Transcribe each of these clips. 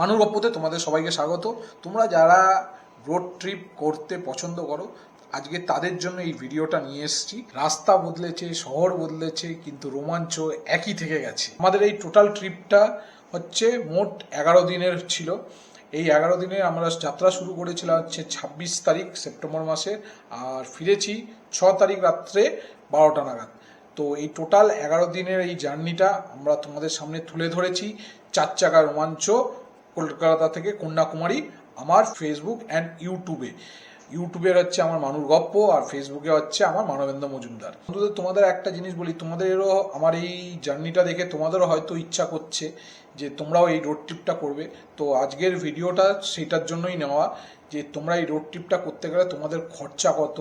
মানুষ গপ্পতে তোমাদের সবাইকে স্বাগত। তোমরা যারা রোড ট্রিপ করতে পছন্দ করো, আজকে তাদের জন্য এই ভিডিওটা নিয়ে এসেছি। রাস্তা বদলেছে, শহর বদলেছে, কিন্তু রোমাঞ্চ একই থেকে গেছে। আমাদের এই টোটাল ট্রিপটা হচ্ছে মোট এগারো দিনের ছিল। এই এগারো দিনে আমরা যাত্রা শুরু করেছিলাম হচ্ছে ছাব্বিশ তারিখ সেপ্টেম্বর মাসে, আর ফিরেছি ছ তারিখ রাত্রে বারোটা নাগাদ। তো এই টোটাল এগারো দিনের এই জার্নিটা আমরা তোমাদের সামনে তুলে ধরেছি। চার চাকা রোমাঞ্চ কলকাতা থেকে কন্যাকুমারী, আমার ফেসবুক অ্যান্ড ইউটিউবে ইউটিউবের হচ্ছে আমার মানুর গপ্প, আর ফেসবুকে হচ্ছে আমার মানবেন্দ্র মজুমদার। বন্ধুদের, তোমাদের একটা জিনিস বলি, তোমাদেরও আমার এই জার্নিটা দেখে তোমাদেরও হয়তো ইচ্ছা করছে যে তোমরাও এই রোড ট্রিপটা করবে। তো আজকের ভিডিওটা সেটার জন্যই নেওয়া যে তোমরা এই রোড ট্রিপটা করতে গেলে তোমাদের খরচা কত,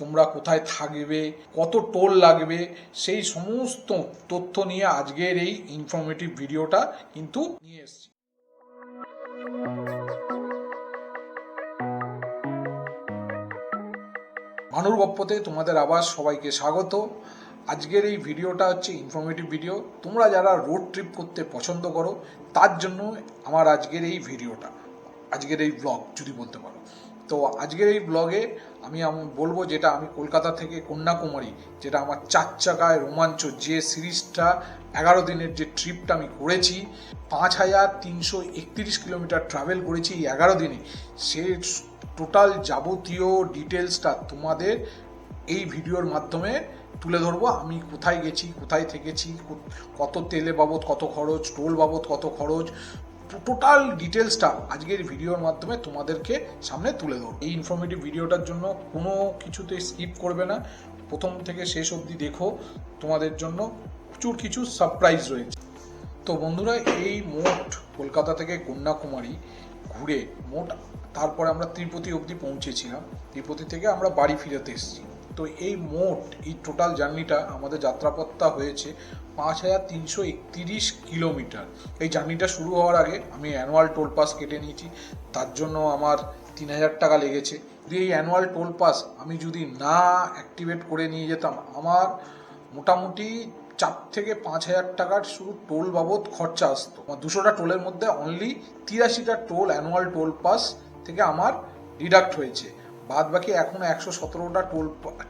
তোমরা কোথায় থাকবে, কত টোল লাগবে, সেই সমস্ত তথ্য নিয়ে আজকের এই ইনফরমেটিভ ভিডিওটা কিন্তু নিয়ে এসেছি। মানুর গপ্পতে তোমাদের আবার সবাইকে স্বাগত। আজকের এই ভিডিওটা হচ্ছে ইনফরমেটিভ ভিডিও তোমরা যারা রোড ট্রিপ করতে পছন্দ করো, তার জন্য আমার আজকের এই ভিডিওটা, আজকের এই ব্লগ যদি বলতে পারো। তো আজকের এই ব্লগে আমি বলব যেটা আমি কলকাতা থেকে কন্যাকুমারী, যেটা আমার চার চাকায় রোমাঞ্চ যে সিরিজটা, এগারো দিনের যে ট্রিপটা আমি করেছি, পাঁচ হাজার তিনশো একত্রিশ কিলোমিটার ট্রাভেল করেছি এই এগারো দিনে। সে টোটাল যাবতীয় ডিটেলসটা তোমাদের এই ভিডিওর মাধ্যমে তুলে ধরবো। আমি কোথায় গেছি, কোথায় থেকেছি কত তেলে বাবদ কত খরচ, টোল বাবদ কত খরচ টোটাল ডিটেলসটা আজকের ভিডিওর মাধ্যমে তোমাদেরকে সামনে তুলে ধরবো। এই ইনফরমেটিভ ভিডিওটার জন্য কোনো কিছুতে স্কিপ করবে না। প্রথম থেকে শেষ অবধি দেখো, তোমাদের জন্য প্রচুর কিছু সারপ্রাইজ রয়েছে। তো বন্ধুরা, এই মোট কলকাতা থেকে কন্যাকুমারী ঘুরে মোট তারপরে আমরা তিরুপতি অবধি পৌঁছেছিলাম। তিরুপতি থেকে আমরা বাড়ি ফিরতে এসেছি। তো এই মোট, এই টোটাল জার্নিটা আমাদের যাত্রাপথটা হয়েছে পাঁচ হাজার তিনশো একত্রিশ কিলোমিটার। এই জার্নিটা শুরু হওয়ার আগে আমি অ্যানুয়াল টোল পাস কেটে নিয়েছি। তার জন্য আমার তিন হাজার টাকা লেগেছে। যদি এই অ্যানুয়াল টোল পাস আমি যদি না অ্যাক্টিভেট করে নিয়ে যেতাম, আমার মোটামুটি চার থেকে পাঁচ হাজার টাকার শুধু টোল বাবদ খরচা আসতো। আমার দুশোটা টোলের মধ্যে অনলি তিরাশিটা টোল অ্যানুয়াল টোল পাস থেকে আমার ডিডাক্ট হয়েছে। বাদ বাকি এখনও একশো সতেরোটা টোল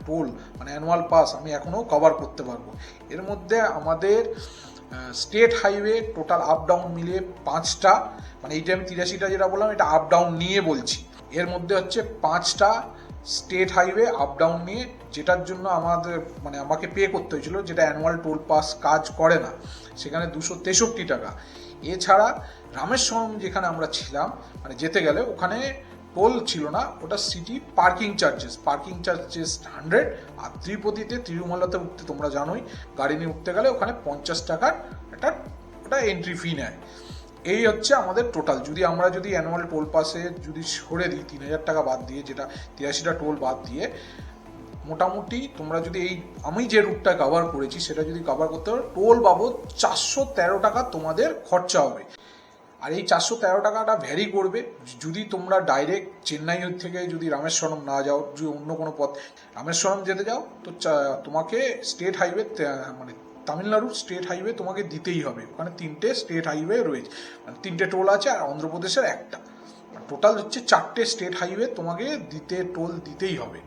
টোল মানে অ্যানুয়াল পাস আমি এখনও কভার করতে পারব। এর মধ্যে আমাদের state highway total up down মিলিয়ে পাঁচটা মানে এইটা আমি তিরাশিটা যেটা বললাম, এটা আপ ডাউন নিয়ে বলছি। এর মধ্যে হচ্ছে পাঁচটা স্টেট হাইওয়ে আপ ডাউন নিয়ে, যেটার জন্য আমাদের মানে আমাকে পে করতে হয়েছিল, যেটা অ্যানুয়াল টোল পাস কাজ করে না। সেখানে দুশো তেষট্টি টাকা। এছাড়া রামেশ্বরম যেখানে আমরা ছিলাম মানে যেতে গেলে ওখানে টোল ছিল না, ওটা city parking charges parking charges hundred আর ত্রিপতিতে তিরুমালাতে উঠতে তোমরা জানোই, গাড়ি নিয়ে উঠতে গেলে ওখানে পঞ্চাশ টাকার একটা, ওটা এন্ট্রি ফি নেয়। এই হচ্ছে আমাদের টোটাল যদি আমরা যদি অ্যানুয়াল টোল পাসে যদি সরে দিই, তিন হাজার টাকা বাদ দিয়ে যেটা তিরাশিটা টোল বাদ দিয়ে, মোটামুটি তোমরা যদি এই, আমি যে রুটটা কভার করেছি, সেটা যদি কভার করতে পারো টোল বাবদ চারশো তেরো টাকা তোমাদের খরচা হবে। আর এই চারশো তেরো টাকাটা ভ্যারি করবে। যদি তোমরা ডাইরেক্ট চেন্নাই থেকে যদি রামেশ্বরম না যাও, যদি অন্য কোনো পথ রামেশ্বরম যেতে যাও, তো তোমাকে স্টেট হাইওয়ে মানে তামিলনাড়ুর স্টেট হাইওয়ে তোমাকে দিতেই হবে। ওখানে তিনটে স্টেট হাইওয়ে রয়েছে। মানে তিনটে টোল আছে আর অন্ধ্রপ্রদেশের একটা। টোটাল হচ্ছে চারটে স্টেট হাইওয়ে তোমাকে দিতে টোল দিতেই হবে।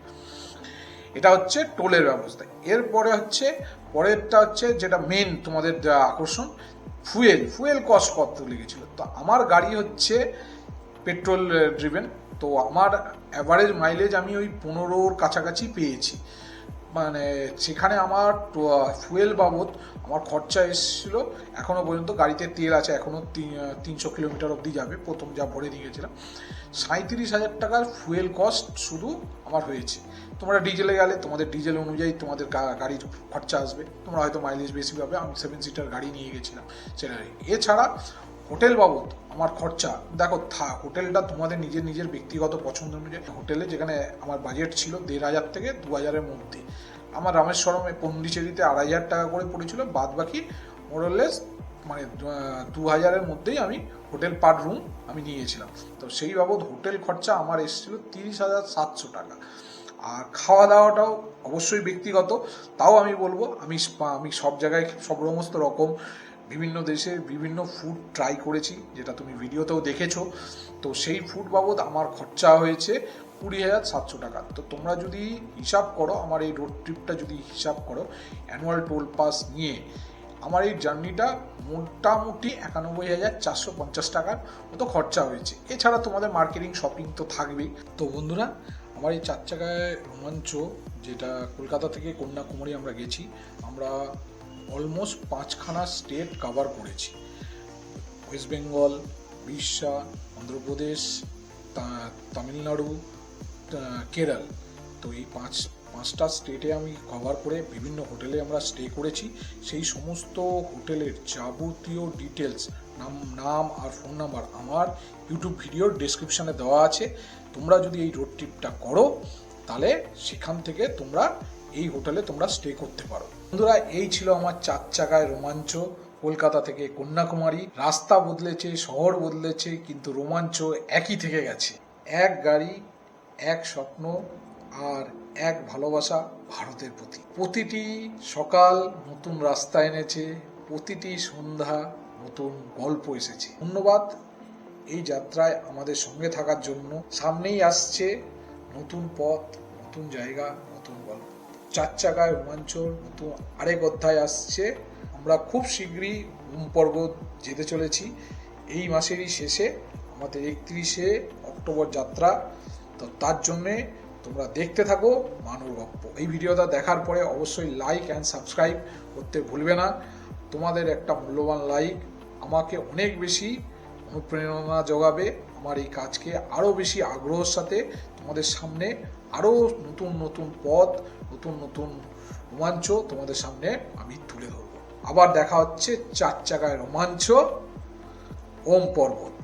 এটা হচ্ছে টোলের ব্যবস্থা। এরপরে হচ্ছে, পরেরটা হচ্ছে যেটা মেন তোমাদের আকর্ষণ ফুয়েল ফুয়েল কস্ট কত লেগেছিল। তো আমার গাড়ি হচ্ছে পেট্রোল ড্রিভেন তো আমার অ্যাভারেজ মাইলেজ আমি ওই পনেরোর কাছাকাছি পেয়েছি। মানে সেখানে আমার ফুয়েল বাবদ আমার খরচা এসেছিল। এখনও পর্যন্ত গাড়িতে তেল আছে এখনও তিনশো কিলোমিটার অবধি যাবে, প্রথম যা ভরে দিয়ে গেছিলাম সাঁত্রিশ হাজার টাকার ফুয়েল কস্ট শুধু আমার হয়েছে। তোমরা ডিজেলে গেলে, তোমাদের ডিজেল অনুযায়ী তোমাদের গাড়ির খরচা আসবে। তোমরা হয়তো মাইলেজ বেশি পাবে, আমি সেভেন সিটার গাড়ি নিয়ে গেছিলাম। সেটা এছাড়া হোটেল বাবদ আমার খরচা। দেখো, থা, হোটেলটা তোমাদের নিজের নিজের ব্যক্তিগত পছন্দ অনুযায়ী। হোটেলে যেখানে আমার বাজেট ছিল দেড় হাজার থেকে দু হাজারের মধ্যে। আমার রামেশ্বরমে পন্ডিচেরিতে আড়াই হাজার টাকা করে পড়েছিল। বাদ বাকি মোরলেস মানে দু হাজারের মধ্যেই আমি হোটেল পার রুম আমি নিয়েছিলাম। তো সেই বাবদ হোটেল খরচা আমার এসেছিল তিরিশ হাজার সাতশো টাকা। আর খাওয়া দাওয়াটাও অবশ্যই ব্যক্তিগত। তাও আমি বলব, আমি আমি সব জায়গায় সব সমস্ত রকম বিভিন্ন দেশের বিভিন্ন ফুড ট্রাই করেছি, যেটা তুমি ভিডিওতেও দেখেছ। তো সেই ফুড বাবদ আমার খরচা হয়েছে কুড়ি হাজার সাতশো টাকা। তো তোমরা যদি হিসাব করো, আমার এই রোড ট্রিপটা যদি হিসাব করো অ্যানুয়াল টোল পাস নিয়ে, আমার এই জার্নিটা মোটামুটি একানব্বই হাজার চারশো পঞ্চাশ টাকার মতো খরচা হয়েছে। এছাড়া তোমাদের মার্কেটিং শপিং তো থাকবেই। তো বন্ধুরা, আমার এই চার চাকায় রোমাঞ্চ, যেটা কলকাতা থেকে কন্যাকুমারী আমরা গেছি, আমরা অলমোস্ট পাঁচখানা স্টেট কভার করেছি। ওয়েস্ট বেঙ্গল উড়িষ্যা অন্ধ্রপ্রদেশ তামিলনাড়ু কেরল তো এই পাঁচ, পাঁচটা স্টেটে আমি কভার করে বিভিন্ন হোটেলে আমরা স্টে করেছি। সেই সমস্ত হোটেলের যাবতীয় ডিটেলস নাম নাম আর ফোন নাম্বার আমার ইউটিউব ভিডিওর ডেসক্রিপশানে দেওয়া আছে। তোমরা যদি এই রোড ট্রিপটা করো, তাহলে সেখান থেকে তোমরা এই হোটেলে তোমরা স্টে করতে পারো। বন্ধুরা, এই ছিল আমার চার চাকায় রোমাঞ্চ। কলকাতা থেকে কন্যাকুমারী, রাস্তা বদলেছে, শহর বদলেছে, কিন্তু রোমাঞ্চ একই থেকে গেছে। এক গাড়ি, এক স্বপ্ন আর এক ভালোবাসা ভারতের প্রতি। প্রতিটি সকাল নতুন রাস্তা এনেছে, প্রতিটি সন্ধ্যা নতুন গল্প এসেছে। ধন্যবাদ এই যাত্রায় আমাদের সঙ্গে থাকার জন্য। সামনেই আসছে নতুন পথ, নতুন জায়গা, নতুন গল্প। চার চাকায় রোমাঞ্চর নতুন আরেক অধ্যায় আসছে। আমরা খুব শীঘ্রই পর্বত যেতে চলেছি। এই মাসেরই শেষে, আমাদের একত্রিশে অক্টোবর যাত্রা। তো তার জন্যে তোমরা দেখতে থাকো মানুর গপ্প। এই ভিডিওটা দেখার পরে অবশ্যই লাইক অ্যান্ড সাবস্ক্রাইব করতে ভুলবে না। তোমাদের একটা মূল্যবান লাইক আমাকে অনেক বেশি অনুপ্রেরণা যোগাবে আমার এই কাজকে আরও বেশি আগ্রহের সাথে তোমাদের সামনে আরও নতুন নতুন পথ, নতুন নতুন রোমাঞ্চ তোমাদের সামনে আমি তুলে ধরবো। আবার দেখা হচ্ছে চার চাকায় রোমাঞ্চ, ওম পর্বত।